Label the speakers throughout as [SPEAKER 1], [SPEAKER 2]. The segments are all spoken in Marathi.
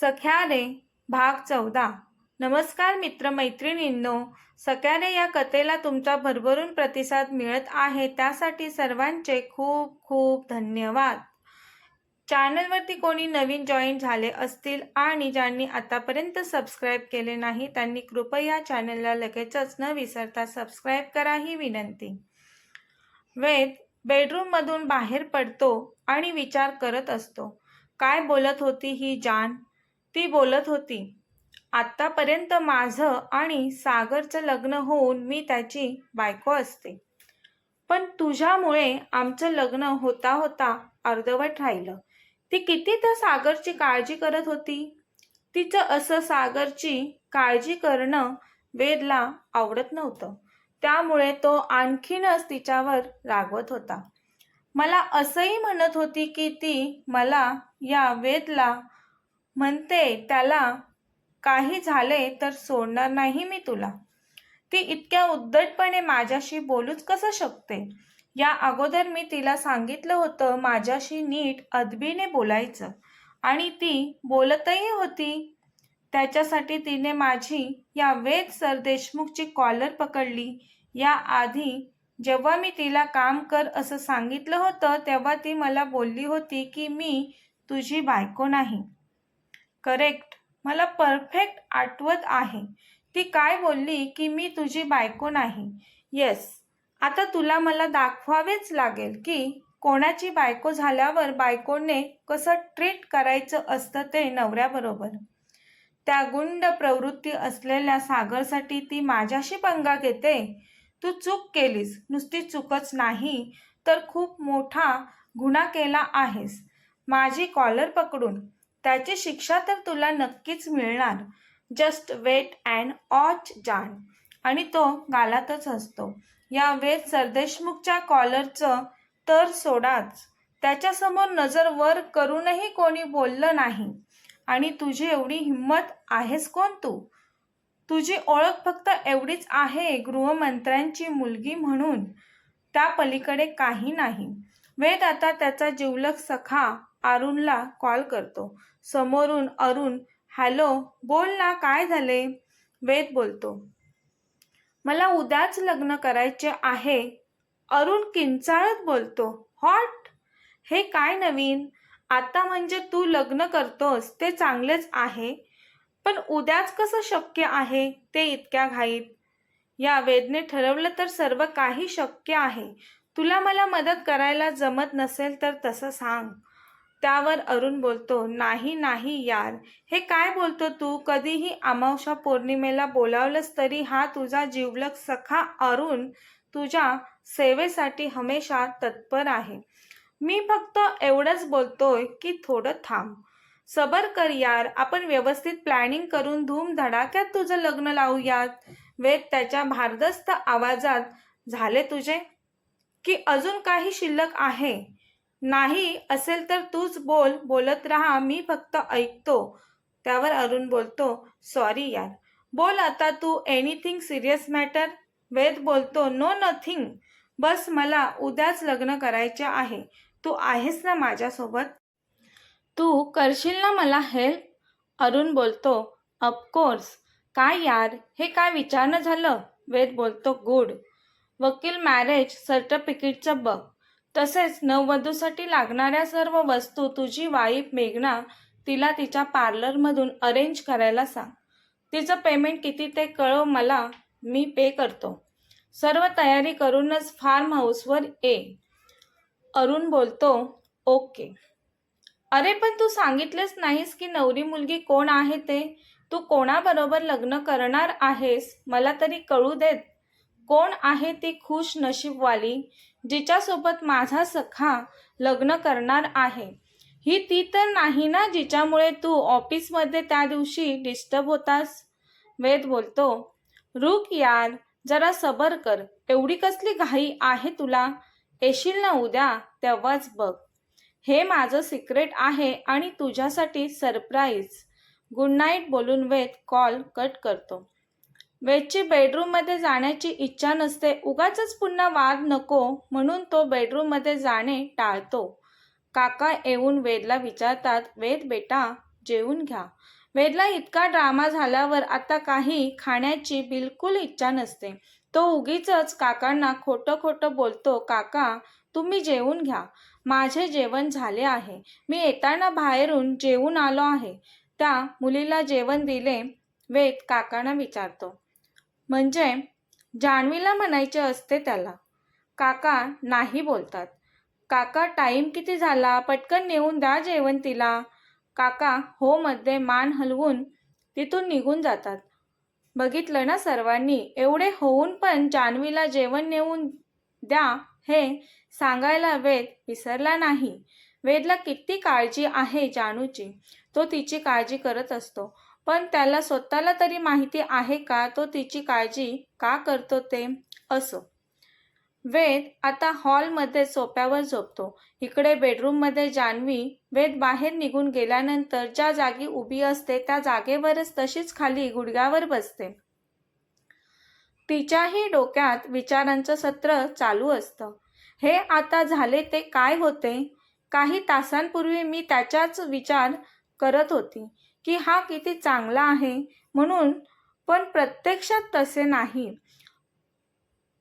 [SPEAKER 1] सख्यारे भाग चौदा. नमस्कार मित्रमैत्रिणींनो सख्यारे या कथेला तुमचा भरभरून प्रतिसाद मिळत आहे त्यासाठी सर्वांचे खूप खूप धन्यवाद. चॅनलवरती कोणी नवीन जॉईन झाले असतील आणि ज्यांनी आतापर्यंत सबस्क्राईब केले नाही त्यांनी कृपया चॅनलला लगेचच न विसरता सबस्क्राईब करा ही विनंती. वेद बेडरूममधून बाहेर पडतो आणि विचार करत असतो. काय बोलत होती ही जान? ती बोलत होती आत्तापर्यंत माझं आणि सागरचं लग्न होऊन मी त्याची बायको असते. पण तुझ्यामुळे आमचं लग्न होता होता अर्धवट राहिलं. ती किती त्या सागरची काळजी करत होती? तिचं असं सागरची काळजी करणं वेदला आवडत नव्हतं. त्यामुळे तो आणखीनच तिच्यावर रागवत होता. मला असंही म्हणत होती की ती मला या वेदला म्हणते त्याला काही झाले तर सोडणार नाही मी तुला. ती इतक्या उद्धटपणे माझ्याशी बोलूच कसं शकते या अगोदर मी तिला सांगितलं होतं माझ्याशी नीट अदबीने बोलायचं आणि ती बोलतही होती. त्याच्यासाठी तिने माझी या वेद सरदेशमुखची कॉलर पकडली. या आधी जेव्हा मी तिला काम कर असं सांगितलं होतं तेव्हा ती मला बोलली होती की मी तुझी बायको नाही. करेक्ट मला परफेक्ट आठवत आहे. ती काय बोलली की मी तुझी बायको नाही. येस आता तुला मला दाखवावेच लागेल की कोणाची बायको झाल्यावर बायकोने कसं ट्रीट करायचं असतं ते नवऱ्याबरोबर. त्या गुंड प्रवृत्ती असलेल्या सागरसाठी ती माझ्याशी पंगा घेते. तू चूक केलीस. नुसती चूकच नाही तर खूप मोठा गुन्हा केला आहेस. माझी कॉलर पकडून. त्याची शिक्षा तर तुला नक्कीच मिळणार. जस्ट वेट अँड ऑच जाण आणि तो गालातच असतो या वेद सरदेशमुखच्या कॉलरचं तर सोडाच. त्याच्यासमोर नजर वर करूनही कोणी बोललं नाही. आणि तुझी एवढी हिंमत आहेस कोण तू? तुझी ओळख फक्त एवढीच आहे गृहमंत्र्यांची मुलगी म्हणून. त्या पलीकडे काही नाही. वेद आता त्याचा जिवलग सखा अरुणला कॉल करतो. समोरून अरुण हॅलो बोल ना काय झाले? वेद बोलतो. मला उद्याच लग्न करायचे आहे. अरुण किंचाळत बोलतो. हॉट? हे काय नवीन? आता म्हणजे तू लग्न करतोस ते चांगलेच आहे. पण उद्याच कसं शक्य आहे ते इतक्या घाईत. या वेदने ठरवलं तर सर्व काही शक्य आहे. तुला मला मदत करायला जमत नसेल तर तसं सांग. त्यावर अरुण बोलतो नाही नाही यार. हे काय बोलतो तू? कधीही अमावशा पौर्णिमेला बोलावलंस तरी हा तुझा जीवलक सखा अरुण तुझ्या सेवेसाठी हमेशा तत्पर आहे. मी फक्त एवढंच बोलतोय की थोडं थांब. सबर कर यार. आपण व्यवस्थित प्लॅनिंग करून धूम धडाक्यात तुझं लग्न लावूयात. वेद त्याच्या भारदस्त आवाजात झाले तुझे? की अजून काही शिल्लक आहे? नाही असेल तर तूच बोल बोलत राहा मी फक्त ऐकतो. त्यावर अरुण बोलतो सॉरी यार. बोल आता तू एनिथिंग सिरियस मॅटर वेद बोलतो नो नथिंग बस मला उद्याच लग्न करायचे आहे. तू आहेस ना माझ्यासोबत? तू करशील ना मला हेल्प अरुण बोलतो अपकोर्स काय यार हे काय विचारणं झालं? वेद बोलतो गुड वकील मॅरेज सर्टिफिकेटचं बघ. तसेच नववधूसाठी लागणाऱ्या सर्व वस्तू तुझी वाईफ मेघना तिला तिच्या पार्लरमधून अरेंज करायला सांग. तिचं पेमेंट किती ते कळव मला मी पे करतो. सर्व तयारी करूनच फार्म हाऊसवर ये. अरुण बोलतो ओके. अरे पण तू सांगितलेच नाहीस की नवरी मुलगी कोण आहे ते? तू कोणाबरोबर लग्न करणार आहेस? मला तरी कळू देत. कोण आहे ती खुश नशीबवाली? जिच्यासोबत माझा सखा लग्न करणार आहे. ही ती तर नाही ना जिच्यामुळे तू ऑफिसमध्ये त्या दिवशी डिस्टर्ब होतास? वेद बोलतो रुक यार जरा सबर कर. एवढी कसली घाई आहे तुला? येशील ना उद्या? तेव्हाच बघ. हे माझं सिक्रेट आहे आणि तुझ्यासाठी सरप्राईज गुड नाईट बोलून वेद कॉल कट करतो. वेदची बेडरूममध्ये जाण्याची इच्छा नसते. उगाच पुन्हा वाद नको म्हणून तो बेडरूममध्ये जाणे टाळतो. काका येऊन वेदला विचारतात वेद बेटा जेवून घ्या. वेदला इतका ड्रामा झाल्यावर आता काही खाण्याची बिलकुल इच्छा नसते. तो उगीच काकांना खोटं खोटं बोलतो काका तुम्ही जेवून घ्या. माझे जेवण झाले आहे. मी येताना बाहेरून जेवून आलो आहे. त्या मुलीला जेवण दिले वेद काकांना विचारतो. म्हणजे जान्हवीला म्हणायचे असते त्याला. काका नाही बोलतात. काका टाईम किती झाला? पटकन नेऊन द्या जेवण तिला काका हो मध्ये मान हलवून तिथून निघून जातात. बघितलं ना सर्वांनी? एवढे होऊन पण जान्हवीला जेवण नेऊन द्या हे सांगायला वेद विसरला नाही. वेदला किती काळजी आहे जानूची तो तिची काळजी करत असतो. पण त्याला स्वतःला तरी माहिती आहे का? तो तिची काळजी का करतो ते? असो. वेद आता हॉलमध्ये सोप्यावर झोपतो. इकडे बेडरूममध्ये जान्हवी वेद बाहेर निघून गेल्यानंतर ज्या जागी उभी असते त्या जागेवरच तशीच खाली गुडघ्यावर बसते. तिच्याही डोक्यात विचारांचं सत्र चालू असतं. हे आता झाले ते काय होते? काही तासांपूर्वी मी त्याचाच विचार करत होती. की हा किती चांगला आहे म्हणून पण प्रत्यक्षात तसे नाही.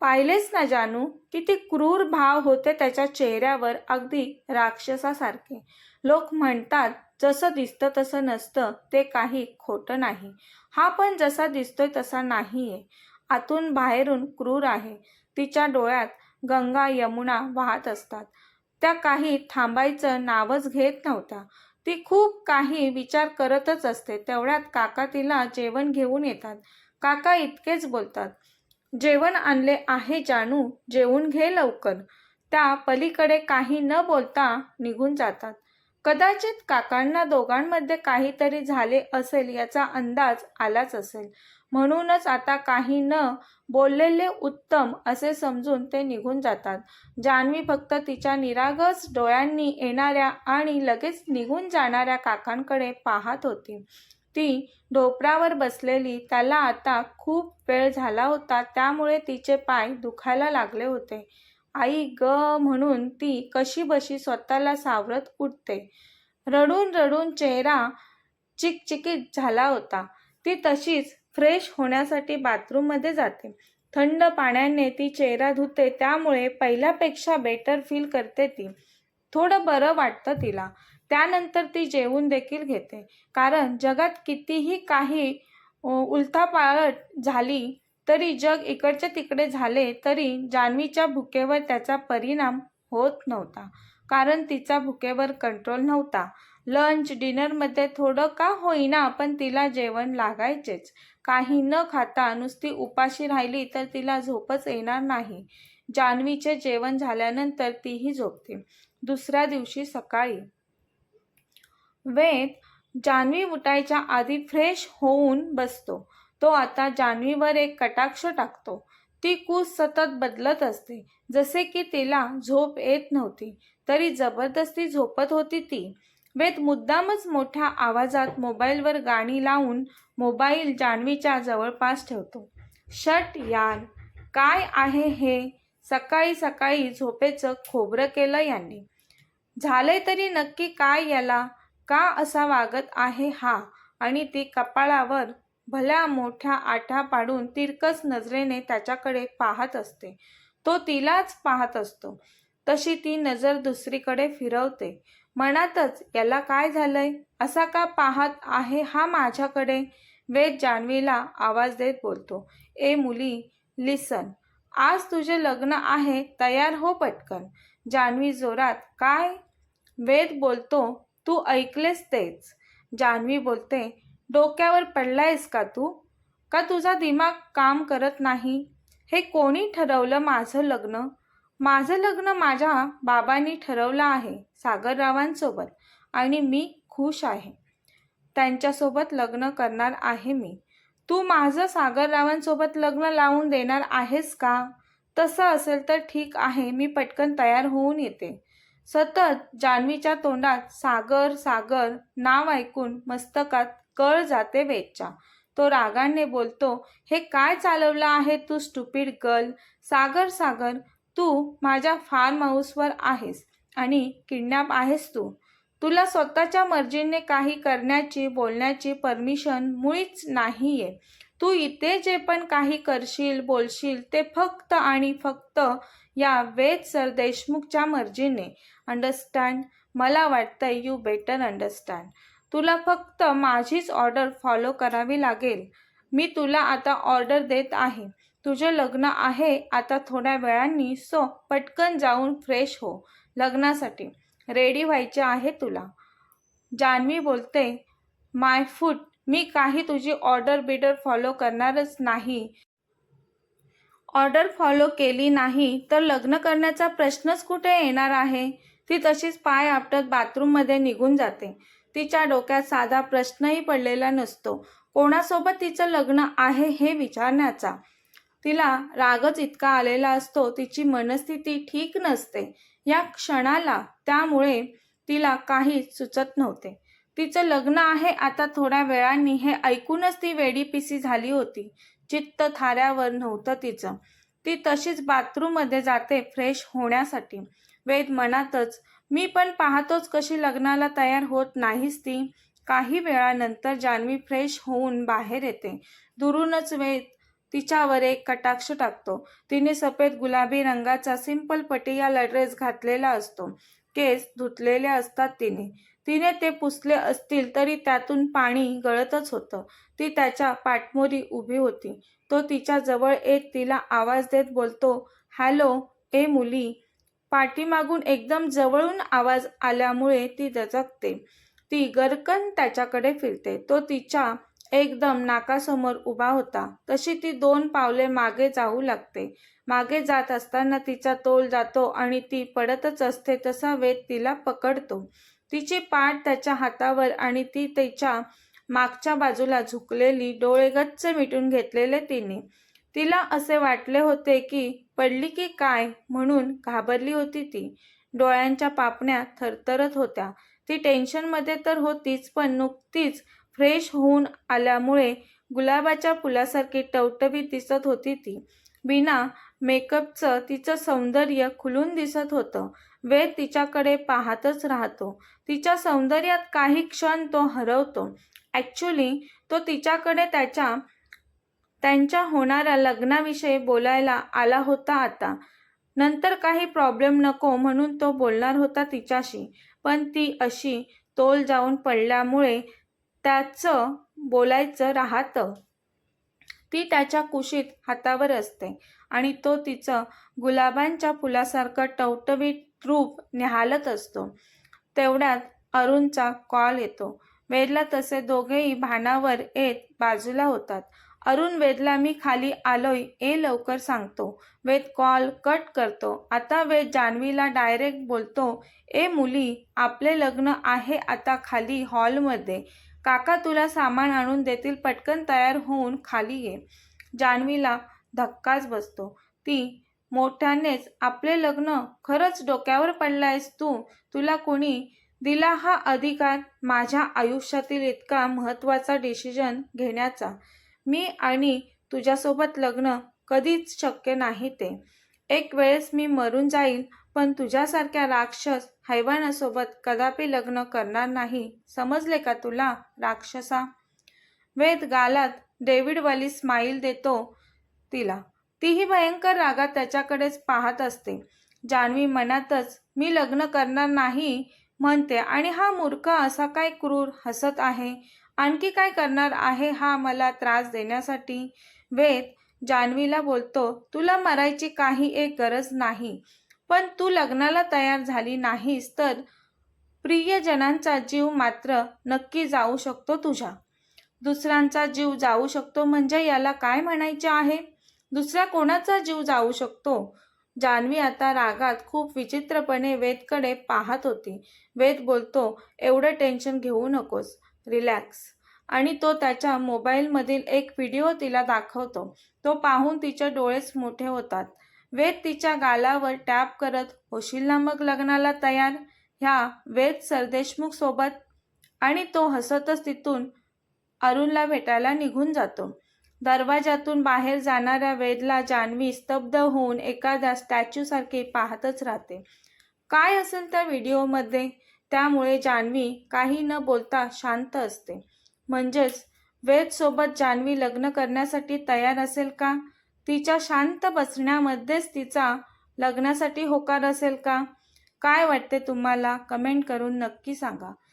[SPEAKER 1] पाहिलेच ना जानू किती क्रूर भाव होते त्याच्या चेहऱ्यावर अगदी राक्षसासारखे. लोक म्हणतात जसं दिसतं तसं नसतं ते काही खोटं नाही. हा पण जसा दिसतोय तसा नाहीये. आतून बाहेरून क्रूर आहे. तिच्या डोळ्यात गंगा यमुना वाहत असतात. त्या काही थांबायचं नावच घेत नव्हत्या ती खूप काही विचार करतच असते. तेवढ्यात काका तिला जेवण घेऊन येतात. काका इतकेच बोलतात जेवण आणले आहे जानू जेवून घे लवकर. त्या पलीकडे काही न बोलता निघून जातात. कदाचित काकांना दोघांमध्ये काहीतरी झाले असेल याचा अंदाज आलाच असेल. म्हणूनच आता काही न बोललेले उत्तम असे समजून ते निघून जातात. जान्हवी फक्त तिच्या निरागस डोळ्यांनी येणाऱ्या आणि लगेच निघून जाणाऱ्या काकांकडे पाहत होती. ती ढोपरावर बसलेली त्याला आता खूप वेळ झाला होता त्यामुळे तिचे पाय दुखायला लागले होते. आई ग म्हणून ती कशी बशी स्वतःला सावरत उठते. रडून रडून चेहरा चिकचिकीत झाला होता. ती तशीच फ्रेश होण्यासाठी बाथरूममध्ये जाते. थंड पाण्याने ती चेहरा धुते त्यामुळे पहिल्यापेक्षा बेटर फील करते ती. थोडं बरं वाटतं तिला. त्यानंतर ती जेवून देखील घेते. कारण जगात कितीही काही उलथापालट झाली तरी जग इकडच्या तिकडे झाले तरी जान्हवीच्या भुकेवर त्याचा परिणाम होत नव्हता. कारण तिचा भुकेवर कंट्रोल नव्हता. लंच डिनरमध्ये थोडं का होईना पण तिला जेवण लागायचेच. काही न खाता नुसती उपाशी राहिली तर तिला झोपच येणार नाही. जान्हवीचे जेवण झाल्यानंतर तीही झोपते. दुसऱ्या दिवशी सकाळी. वेद जान्हवी उठायच्या आधी फ्रेश होऊन बसतो. तो आता जान्हवीवर एक कटाक्ष टाकतो. ती कूस सतत बदलत असते. जसे की तिला झोप येत नव्हती तरी जबरदस्ती झोपत होती ती. वेद मुद्दामच मोठ्या आवाजात मोबाईलवर गाणी लावून मोबाईल जान्हवीच्या जवळपास ठेवतो. शट यार! काय आहे हे? सकाळी सकाळी झोपेचं खोबरं केलं यांनी. झाले तरी नक्की काय याला? का असा वागत आहे हा? आणि ती कपाळावर भल्या मोठ्या आठा पाडून तिरकस नजरेने त्याच्याकडे पाहत असते. तो तिलाच पाहत असतो. तशी ती नजर दुसरीकडे फिरवते. मनातच याला काय झालंय? असा का पाहत आहे हा माझ्याकडे? वेद जान्हवीला आवाज देत बोलतो. ए मुली लिसन. आज तुझे लग्न आहे तयार हो पटकन. जान्हवी जोरात काय? वेद बोलतो तू ऐकलेस तेच. जान्हवी बोलते डोक्यावर पडलायस का तू? का तुझा दिमाग काम करत नाही? हे कोणी ठरवलं माझं लग्न? माझं लग्न माझ्या बाबांनी ठरवलं आहे सागररावांसोबत. आणि मी खुश आहे. त्यांच्यासोबत लग्न करणार आहे मी. तू माझं सागररावांसोबत लग्न लावून देणार आहेस का? तसं असेल तर ठीक आहे मी पटकन तयार होऊन येते. सतत जान्हवीच्या तोंडात सागर सागर नाव ऐकून मस्तकात कळ जाते वेदच्या. तो रागाने बोलतो हे काय चालवलं आहे तू स्टुपिड गर्ल सागर सागर तू माझ्या फार्म हाऊसवर आहेस आणि किडनॅप आहेस तू. तुला स्वतःच्या मर्जीने काही करण्याची बोलण्याची परमिशन मुळीच नाहीये. तू इथे जे पण काही करशील बोलशील ते फक्त आणि फक्त या वेद सर देशमुखच्या मर्जीने. अंडरस्टँड मला वाटतं यू बेटर अंडरस्टँड तुला फक्त माझीच ऑर्डर फॉलो करावी लागेल. मी तुला आता ऑर्डर देत आहे. तुझं लग्न आहे आता थोड्या वेळांनी सो पटकन जाऊन फ्रेश हो लग्नासाठी. रेडी व्हायचे आहे तुला. जान्हवी बोलते माय फूट मी काही तुझी ऑर्डर बिडर फॉलो करणारच नाही. ऑर्डर फॉलो केली नाही तर लग्न करण्याचा प्रश्नच कुठे येणार आहे? ती तशीच पाय आपटत बाथरूममध्ये निघून जाते. तिच्या डोक्यात साधा प्रश्नही पडलेला नसतो. कोणासोबत तिचं लग्न आहे हे विचारण्याचा. तिला रागच इतका आलेला असतो तिची मनस्थिती ठीक नसते. या क्षणाला त्यामुळे तिला काही सुचत नव्हते. तिचं लग्न आहे आता थोड्या वेळांनी हे ऐकूनच ती वेडीपिसी झाली होती. चित्त थाऱ्यावर नव्हतं तिचं. ती तशीच बाथरूममध्ये जाते फ्रेश होण्यासाठी. वेद मनातच मी पण पाहतोच कशी लग्नाला तयार होत नाहीस ती. काही वेळानंतर जान्हवी फ्रेश होऊन बाहेर येते. दुरूनच वेद तिच्यावर एक कटाक्ष टाकतो. तिने सफेद गुलाबी रंगाचा सिंपल पटियाला ड्रेस घातलेला असतो. केस धुतलेले असतात तिने. तिने ते पुसले असतील तरी त्यातून पाणी गळतच होतं. ती त्याच्या पाठमोरी उभी होती. तो तिच्या जवळ येत तिला आवाज देत बोलतो हॅलो ए मुली पाठीमागून एकदम जवळून आवाज आल्यामुळे ती दचकते. ती गरकन त्याच्याकडे फिरते. तो तिच्या एकदम नाकासमोर उभा होता. तशी ती दोन पावले मागे जाऊ लागते. मागे जात असताना तिचा तोल जातो आणि ती पडतच असते तसा वेद तिला पकडतो. तिची पाठ त्याच्या हातावर आणि ती तिच्या मागच्या बाजूला झुकलेली डोळे गच्च मिटून घेतलेले तिने. तिला असे वाटले होते की पडली की काय म्हणून घाबरली होती ती. डोळ्यांच्या पापण्या थरथरत होत्या. ती टेन्शनमध्ये तर होतीच पण नुकतीच फ्रेश होऊन आल्यामुळे गुलाबाच्या फुलासारखी टवटवीत दिसत होती ती. बिना मेकअपचं तिचं सौंदर्य खुलून दिसत होतं. वेद तिच्याकडे पाहतच राहतो. तिच्या सौंदर्यात काही क्षण तो हरवतो. ॲक्च्युली तो तिच्याकडे त्याच्या त्यांच्या होणाऱ्या लग्नाविषयी बोलायला आला होता आता. नंतर काही प्रॉब्लेम नको म्हणून तो बोलणार होता तिच्याशी. पण ती अशी तोल जाऊन पडल्यामुळे त्याचं बोलायचं राहतं. ती त्याच्या कुशीत हातावर असते आणि तो तिचं गुलाबांच्या फुलासारखं टवटवीत रूप निहालत असतो. तेवढ्यात अरुणचा कॉल येतो. वेदला तसे दोघेही भानावर येत बाजूला होतात. अरुण वेदला मी खाली आलोय ए लवकर सांगतो. वेद कॉल कट करतो. आता वेद जान्हवीला डायरेक्ट बोलतो ए मुली आपले लग्न आहे आता खाली हॉलमध्ये. काका तुला सामान आणून देतील पटकन तयार होऊन खाली ये. जान्हवीला धक्काच बसतो. ती मोठ्यानेच आपले लग्न खरंच डोक्यावर पडलायस तू? तुला कोणी दिला हा अधिकार? माझ्या आयुष्यातील इतका महत्त्वाचा डिसिजन घेण्याचा. मी आणि तुझ्यासोबत लग्न कधीच शक्य नाही ते. एक वेळेस मी मरून जाईल पण तुझ्यासारख्या राक्षस हैवानासोबत कदापि लग्न करणार नाही. समजले का तुला राक्षसा? वेद गालात डेव्हिडवाली स्माईल देतो तिला. तीही भयंकर रागात त्याच्याकडेच पाहत असते. जान्हवी मनातच मी लग्न करणार नाही म्हणते. आणि हा मूर्ख असा काय क्रूर हसत आहे? आणखी काय करणार आहे हा मला त्रास देण्यासाठी? वेद जान्हवीला बोलतो तुला मरायची काही एक गरज नाही. पण तू लग्नाला तयार झाली नाहीस तर प्रियजनांचा जीव मात्र नक्की जाऊ शकतो तुझ्या. दुसऱ्यांचा जीव जाऊ शकतो म्हणजे याला काय म्हणायचे आहे? दुसऱ्या कोणाचा जीव जाऊ शकतो? जान्हवी आता रागात खूप विचित्रपणे वेदकडे पाहत होती. वेद बोलतो एवढं टेन्शन घेऊ नकोस. रिलॅक्स. आणि तो त्याच्या मोबाईलमधील एक व्हिडिओ तिला दाखवतो. तो पाहून तिचे डोळेच मोठे होतात. वेद तिच्या गालावर टॅप करत होशील ना मग लग्नाला तयार ह्या वेद सरदेशमुख सोबत आणि तो हसतच तिथून अरुणला भेटायला निघून जातो. दरवाजातून बाहेर जाणाऱ्या वेदला जान्हवी स्तब्ध होऊन एखाद्या स्टॅच्यूसारखी पाहतच राहते. काय असेल त्या व्हिडिओमध्ये? त्यामुळे जान्हवी काही न बोलता शांत असते. म्हणजेच वेदसोबत जान्हवी लग्न करण्यासाठी तयार असेल का? तिच्या शांत बसण्यामध्येच तिचा लग्नासाठी होकार असेल का? काय वाटते तुम्हाला? कमेंट करून नक्की सांगा.